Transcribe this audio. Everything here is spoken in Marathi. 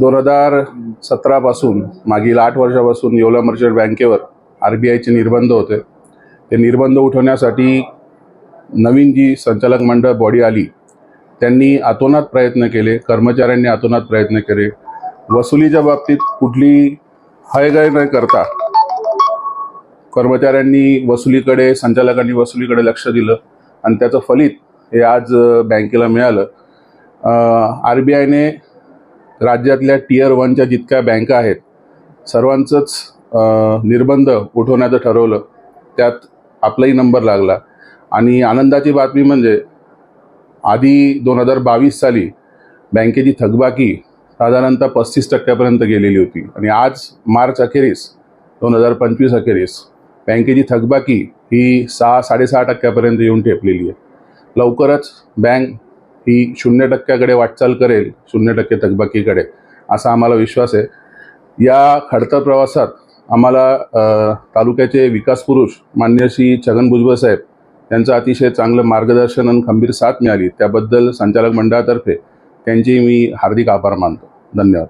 दोन हजार सतरापासून मागील आठ वर्षापासून येवला मर्चंट बँकेवर आर बी आयचे निर्बंध होते. ते निर्बंध उठवण्यासाठी नवीन जी संचालक मंडळ बॉडी आली त्यांनी अतोनात प्रयत्न केले कर्मचाऱ्यांनी अतोनात प्रयत्न केले. वसुलीच्या बाबतीत कुठली हयगय न करता कर्मचाऱ्यांनी वसुलीकडे संचालकांनी वसुलीकडे लक्ष दिलं आणि त्याचं फलित हे आज बँकेला मिळालं. आर बी आयने राज्यातल्या टीयर वनच्या जितक्या बँका आहेत सर्वांचंच निर्बंध उठवण्याचं ठरवलं. त्यात आपलाही नंबर लागला. आणि आनंदाची बातमी म्हणजे आधी दोन हजार बावीस साली बँकेची थकबाकी साधारणतः पस्तीस टक्क्यापर्यंत गेलेली होती. आणि आज मार्च अखेरीस दोन हजार पंचवीस अखेरीस बँकेची थकबाकी ही सहा साडेसहा टक्क्यापर्यंत येऊन ठेपलेली आहे. लवकरच बँक ही शून्य टक्क्याकडे वाटचाल करेल शून्य टक्के थकबाकीकडे असा आम्हाला विश्वास आहे. या खडतर प्रवासात आम्हाला तालुक्याचे विकास पुरुष मान्य श्री छगन भुजबळ साहेब यांचं अतिशय चांगलं मार्गदर्शन आणि खंबीर साथ मिळाली. त्याबद्दल संचालक मंडळातर्फे त्यांची मी हार्दिक आभार मानतो. धन्यवाद.